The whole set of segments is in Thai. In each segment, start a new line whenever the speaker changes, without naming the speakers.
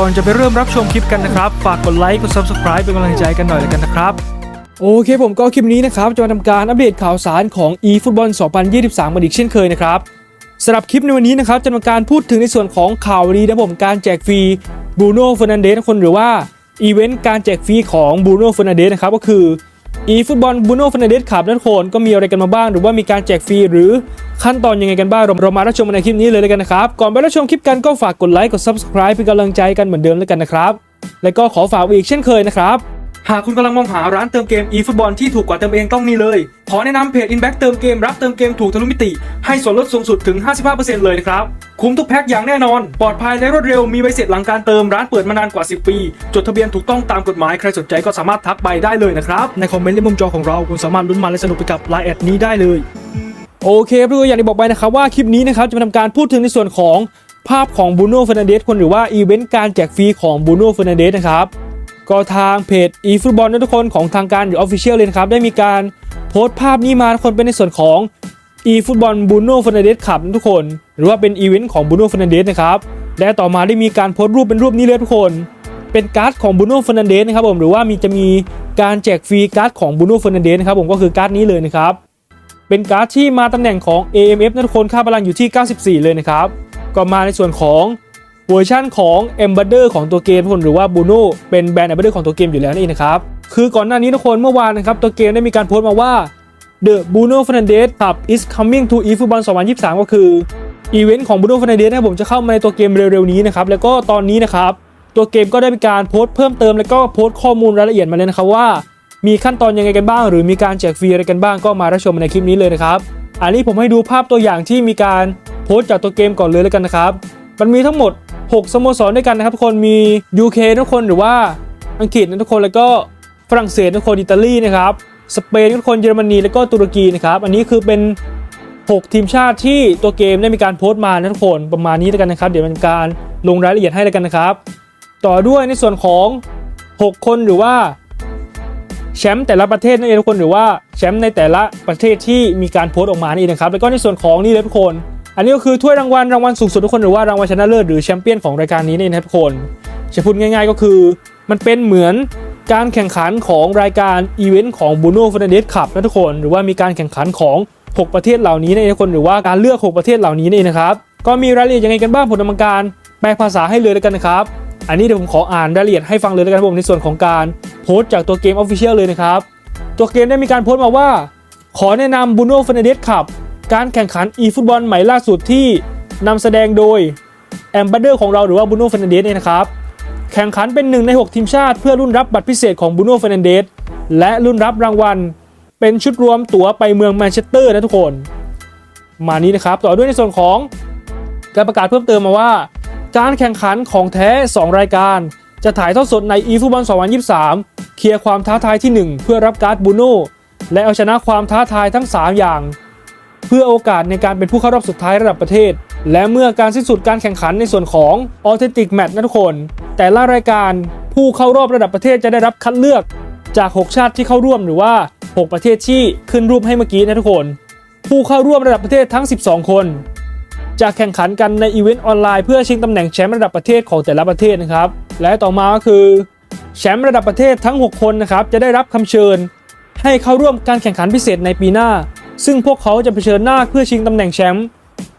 ก่อนจะไปเริ่มรับชมคลิปกันนะครับ ฝากกดไลค์กด subscribe เป็นกำลังใจกันหน่อยเลยกันนะครับ โอเคผมก็คลิปนี้นะครับจะมาทำการอัปเดตข่าวสารของ eFootball 2023กันอีกเช่นเคยนะครับสำหรับคลิปในวันนี้นะครับจะมาการพูดถึงในส่วนของข่าวดีนะผมการแจกฟรีบูโน่เฟอร์นันเดสคนหรือว่าอีเวนต์การแจกฟรีของบูโน่เฟอร์นันเดสนะครับก็คือ eFootball Bruno Fernandes ขับนั่นคนก็มีอะไรกันมาบ้าง หรือว่ามีการแจกฟรีหรือขั้นตอนยังไงกันบ้าง เรามารับชมในคลิปนี้เลยแล้วกันนะครับ ก่อนไปรับชมคลิปกันก็ฝากกดไลค์กด subscribe เป็นกำลังใจกันเหมือนเดิมแล้วกันนะครับ และก็ขอฝากอีกเช่นเคยนะครับหากคุณกำลังมองหาร้านเติมเกม eFootball ที่ถูกกว่าเติมเองต้องนี่เลย ขอแนะนำเพจ Inback เติมเกมรับเติมเกมถูกทะลุมิติ ให้ส่วนลดสูงสุดถึง 55%เลยนะครับ คุ้มทุกแพ็คอย่างแน่นอน ปลอดภัยและรวดเร็วมีใบเสร็จหลังการเติมร้านเปิดมานานกว่า 10 ปี จดทะเบียนถูกต้องตามกฎหมาย ใครสนใจก็สามารถทักไปได้เลยนะครับ ในคอมเมนต์และมุมจอของเราคุณสามารถลุ้นมันและสนุกไปกับไลน์แอดนี้ได้เลย โอเคเพื่อนอย่างที่บอกไปนะครับว่าคลิปนี้นะครับจะมาทำการพูดถึงในส่วนของภาพของบูโน่เฟอร์นันเดสคนหรือว่าอีเวนต์การแจกฟรีของบูโน่เฟอร์นันเดสนะครับก็ทางเพจ eFootball นะทุกคนของทางการหรือ Official เลยนะครับได้มีการโพสต์ภาพนี้มาทุกคนเป็นในส่วนของ eFootball Bruno Fernandes ขับทุกคน หรือว่าเป็นอีเวนต์ของ Bruno Fernandes นะครับและต่อมาได้มีการโพสต์รูปเป็นรูปนี้เลยทุกคน เป็นการ์ดของ Bruno Fernandes นะครับผมหรือว่ามีจะมีการแจกฟรีการ์ดของ Bruno Fernandes นะครับผมก็คือการ์ดนี้เลยนะครับเป็นการ์ดที่มาตำแหน่งของ AMF นะทุกคนค่าพลังอยู่ที่ 94 เลยนะครับก็มาในส่วนของเวอร์ชั่นของ e m b e d e r ของตัวเกมทุกคนหรือว่า Bruno เป็นแบรนด์ e m b e d d e r ของตัวเกมอยู่แล้วนั่นเองนะครับคือก่อนหน้านี้ทุกคนเมื่อวานนะครับตัวเกมได้มีการโพสต์มาว่า The Bruno Fernandes Cup is coming to eFootball 2023 ก็คือ อีเวนต์ของ Bruno Fernandes นะผมจะเข้ามาในตัวเกมเร็วๆนี้นะครับแล้วก็ตอนนี้นะครับตัวเกมก็ได้มีการโพสต์เพิ่มเติมแล้วก็โพสต์ข้อมูลรายละเอียดมาเลยนะครับว่า มีขั้นตอนยังไงกันบ้าง หรือมีการแจกฟรีอะไรกันบ้างก็มารับชมในคลิปนี้เลยนะครับอันนี้ผมให้ดูภาพตัวอย่างที่มีการโพสต์จากตัวเกมก่อนเลยแล้วกันนะครับมันมีทั้งหมด 6 สโมสรด้วยกันนะครับทุกคนมี UK ทุกคนหรือว่าอังกฤษทุกคนแล้วก็ฝรั่งเศสทุกคนอิตาลีนะครับสเปนทุกคนเยอรมนีแล้วก็ตุรกีนะครับอันนี้คือเป็น 6 ทีมชาติที่ตัวเกมได้มีการโพสต์มานะทุกคนประมาณนี้แล้วกันนะครับ เดี๋ยวเป็นการลงรายละเอียดให้แล้วกันนะครับ ต่อด้วยในส่วนของ 6 คนหรือว่าแชมป์แต่ละประเทศนั่นเองทุกคนหรือว่าแชมป์ในแต่ละประเทศที่มีการโพสต์ออกมานี่นะครับ แล้วก็ในส่วนของนี่เลยทุกคน อันนี้ก็คือถ้วยรางวัลรางวัลสูงสุดทุกคนหรือว่ารางวัลชนะเลิศหรือแชมเปี้ยนของรายการนี้นี่นะครับทุกคนจะพูดง่าย ๆ ก็คือ มันเป็นเหมือนการแข่งขันของรายการอีเวนต์ของบูโน่ฟ r นเดสขับนะทุกคน หรือว่ามีการแข่งขันของ 6 ประเทศเหล่านี้นี่นเองทุกคนหรือว่าการเลือก 6 ประเทศเหล่านี้นี่นะครับ ก็มีรายละเอียดยังไงกันบ้างผมทำการแปลภาษาให้เลยแล้วกันนะครับ อันนี้เดี๋ยวผมขออ่านรายละเอียดให้ฟังเลยแล้วกันผมในส่วนของการโพสต์จากตัวเกมออฟฟิเชียลเลยนะครับ ตัวเกมได้มีการโพสต์มาว่า ขอแนะนำบูโน่ฟนเดสขับการแข่งขัน e ฟุตบอลใหม่ล่าสุดที่นำแสดงโดยแอมบัตเดอร์ของเราหรือว่าบูโน่ฟนเดสเนี่ยนะครับแข่งขันเป็นหนึ่งใน 6 ทีมชาติ เพื่อรุ่นรับบัตรพิเศษของบูโน่ฟนเดสและรุ่นรับรางวัล เป็นชุดรวมตั๋วไปเมืองแมนเชสเตอร์นะทุกคน มานี้นะครับ ต่อด้วยในส่วนของการประกาศเพิ่มเติมมาว่า การแข่งขันของแท้ 2 รายการ จะถ่ายทอดสดใน e ฟุตบอล2023 เคลียร์ความท้าทายที่ 1 เพื่อรับการ์ดบูโน่และเอาชนะความท้าทายทั้ง 3 อย่าง เพื่อโอกาสในการเป็นผู้เข้ารอบสุดท้ายระดับประเทศ และเมื่อการสิ้นสุดการแข่งขันในส่วนของ Authentic Match นะทุกคน แต่ละรายการผู้เข้ารอบระดับประเทศจะได้รับคัดเลือกจาก 6 ชาติที่เข้าร่วมหรือว่า 6 ประเทศที่ขึ้นรูปให้เมื่อกี้นะทุกคน ผู้เข้าร่วมระดับประเทศทั้ง 12 คนจะแข่งขันกันในอีเวนต์ออนไลน์เพื่อชิงตำแหน่งแชมป์ระดับประเทศของแต่ละประเทศนะครับ และต่อมาก็คือแชมป์ระดับประเทศทั้ง 6 คนนะครับจะได้รับคำเชิญ ให้เข้าร่วมการแข่งขันพิเศษในปีหน้า ซึ่งพวกเขาจะเผชิญหน้าเพื่อชิงตำแหน่งแชมป์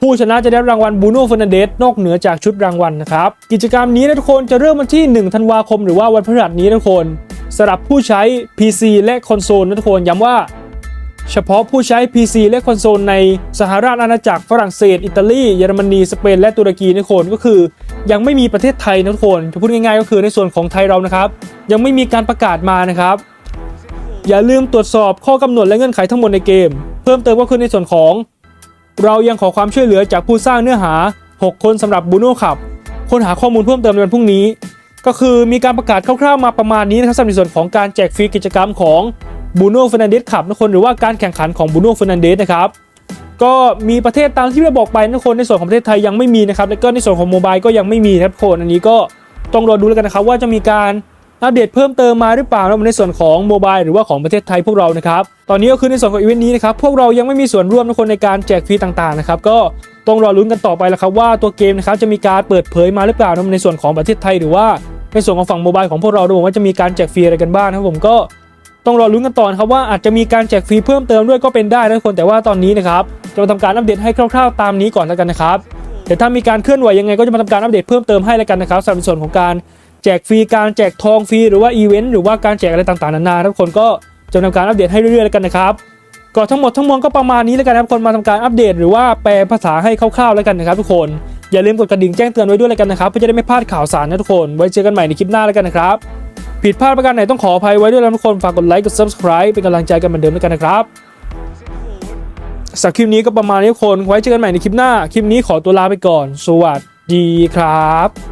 ผู้ชนะจะได้รางวัลบูโน่เฟอร์นันเดสนอกเหนือจากชุดรางวัลนะครับ กิจกรรมนี้นะทุกคนจะเริ่มวันที่ 1 ธันวาคมหรือว่าวันพฤหัสนี้นะทุกคน สำหรับผู้ใช้ PC และคอนโซลนะทุกคนย้ำว่า เฉพาะผู้ใช้ PC และคอนโซลในสหราชอาณาจักรฝรั่งเศส อิตาลีเยอรมนีสเปนและตุรกีนะทุกคนก็คือ ยังไม่มีประเทศไทยนะทุกคนจะพูดง่ายๆ ก็คือในส่วนของไทยเรานะครับ ยังไม่มีการประกาศมานะครับ อย่าลืมตรวจสอบข้อกำหนดและเงื่อนไขทั้งหมดในเกม เพิ่มเติมก็คือในส่วนของ เรายังขอความช่วยเหลือจากผู้สร้างเนื้อหา 6 คนสำหรับบูโน่ขับค้นหาข้อมูลเพิ่มเติมในวันพรุ่งนี้ ก็คือมีการประกาศคร่าวๆมาประมาณนี้นะครับสำหรับในส่วนของการแจกฟรีกิจกรรมของบูโน่ฟ r น a นเดสขับทุกคนหรือว่าการแข่งขันของบูโน่ฟ r น a นเดสนะครับก็มีประเทศตามที่ได้บอกไปนะคนในส่วนของประเทศไทยยังไม่มีนะครับแล้วก็ในส่วนของโมบายก็ยังไม่มีนะครับคนอันนี้ก็ต้องรอดูแล้วกันนะครับว่าจะมีการอัปเดตเพิ่มเติมมาหรือเปล่าในส่วนของโมบายหรือว่าของประเทศไทยพวกเรานะครับ ตอนนี้ก็คือในส่วนของอีเวนต์นี้นะครับ พวกเรายังไม่มีส่วนร่วมทุกคนในการแจกฟรีต่างๆนะครับ ก็ ต้องรอลุ้นกันต่อไปแล้วครับว่าตัวเกมนะครับจะมีการเปิดเผยมาหรือเปล่าในส่วนของประเทศไทยหรือว่าในส่วนของฝั่งโมบายของพวกเราดูว่าจะมีการแจกฟรีอะไรกันบ้างครับผมก็ต้องรอลุ้นกันต่อนครับว่าอาจจะมีการแจกฟรีเพิ่มเติมด้วยก็เป็นได้นะทุกคนแต่ว่าตอนนี้นะครับจะมาทำการอัปเดตให้คร่าว ๆ ตามนี้ก่อนแล้วกันนะครับเดี๋ยวถ้ามีการเคลื่อนไหวยังไงก็จะมาทำการอัปเดตเพิ่มเติมให้แล้วกันนะครับสำหรับในส่วนของการแจกฟรีการแจกทองฟรีหรือว่าอีเวนต์หรือว่าการแจกอะไรต่างๆนานาทุกคนก็จะทำการอัปเดตให้เรื่อยๆแล้วกันนะครับ ก็ทั้งหมดทั้งมวลก็ประมาณนี้แล้วกันนะครับคนมาทำการอัปเดต หรือว่าแปลภาษาให้คร่าวๆแล้วกันนะครับทุกคนอย่าลืมกดกระดิ่งแจ้งเตือนไว้ด้วยแล้วกันนะครับเพื่อจะได้ไม่พลาดข่าวสารนะทุกคนไว้เจอกันใหม่ในคลิปหน้าแล้วกันนะครับผิดพลาดประการไหนต้องขออภัยไว้ด้วยนะทุกคนฝากกดไลค์กด subscribe เป็นกำลังใจกันเหมือนเดิมแล้วกันนะครับสำหรับคลิปนี้ก็ประมาณนี้ทุกคนไว้เจอกันใหม่ในคลิปหน้าคลิปนี้ขอตัวลาไปก่อน สวัสดีครับ